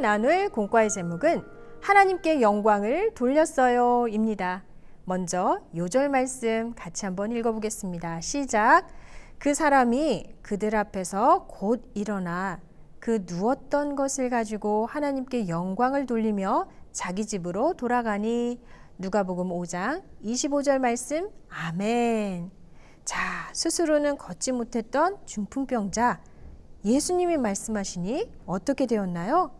나눌 공과의 제목은 하나님께 영광을 돌렸어요 입니다. 먼저 요절 말씀 같이 한번 읽어보겠습니다. 시작. 그 사람이 그들 앞에서 곧 일어나 그 누웠던 것을 가지고 하나님께 영광을 돌리며 자기 집으로 돌아가니 누가복음 5장 25절 말씀 아멘. 자, 스스로는 걷지 못했던 중풍병자 예수님이 말씀하시니 어떻게 되었나요?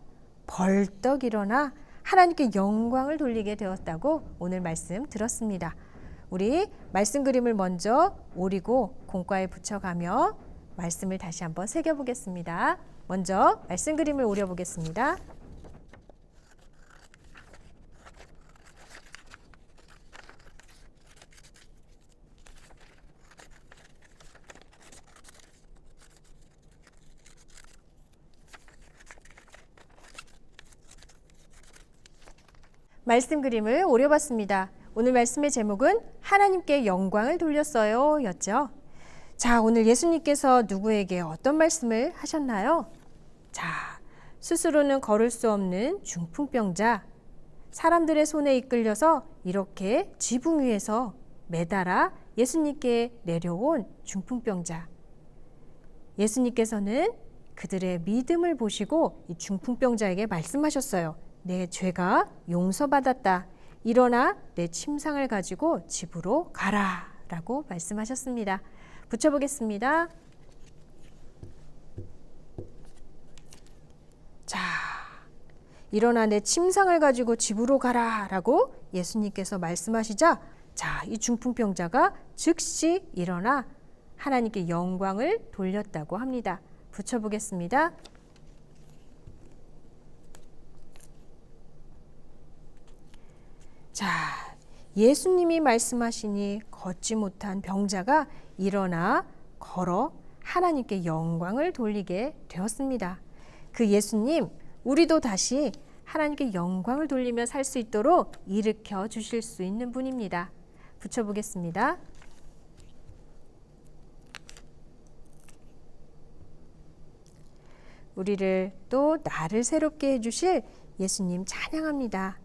벌떡 일어나 하나님께 영광을 돌리게 되었다고 오늘 말씀 들었습니다. 우리 말씀 그림을 먼저 오리고 공과에 붙여가며 말씀을 다시 한번 새겨보겠습니다. 먼저 말씀 그림을 오려보겠습니다. 말씀 그림을 오려봤습니다. 오늘 말씀의 제목은 하나님께 영광을 돌렸어요 였죠. 자, 오늘 예수님께서 누구에게 어떤 말씀을 하셨나요? 자, 스스로는 걸을 수 없는 중풍병자, 사람들의 손에 이끌려서 이렇게 지붕 위에서 매달아 예수님께 내려온 중풍병자. 예수님께서는 그들의 믿음을 보시고 이 중풍병자에게 말씀하셨어요. 내 죄가 용서받았다. 일어나 내 침상을 가지고 집으로 가라. 라고 말씀하셨습니다. 붙여보겠습니다. 자, 일어나 내 침상을 가지고 집으로 가라. 라고 예수님께서 말씀하시자, 자, 이 중풍병자가 즉시 일어나 하나님께 영광을 돌렸다고 합니다. 붙여보겠습니다. 자, 예수님이 말씀하시니 걷지 못한 병자가 일어나 걸어 하나님께 영광을 돌리게 되었습니다. 그 예수님, 우리도 다시 하나님께 영광을 돌리며 살 수 있도록 일으켜 주실 수 있는 분입니다. 붙여보겠습니다. 우리를 또 나를 새롭게 해주실 예수님 찬양합니다.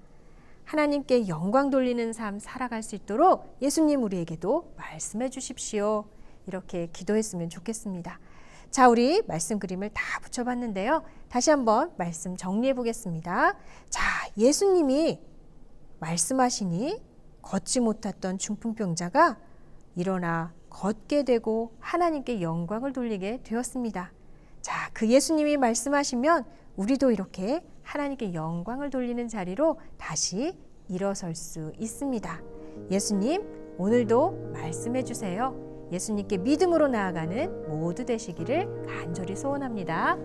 하나님께 영광 돌리는 삶 살아갈 수 있도록 예수님 우리에게도 말씀해 주십시오. 이렇게 기도했으면 좋겠습니다. 자, 우리 말씀 그림을 다 붙여봤는데요. 다시 한번 말씀 정리해 보겠습니다. 자, 예수님이 말씀하시니 걷지 못했던 중풍병자가 일어나 걷게 되고 하나님께 영광을 돌리게 되었습니다. 자, 그 예수님이 말씀하시면 우리도 이렇게 하나님께 영광을 돌리는 자리로 다시 일어설 수 있습니다. 예수님, 오늘도 말씀해 주세요. 예수님께 믿음으로 나아가는 모두 되시기를 간절히 소원합니다.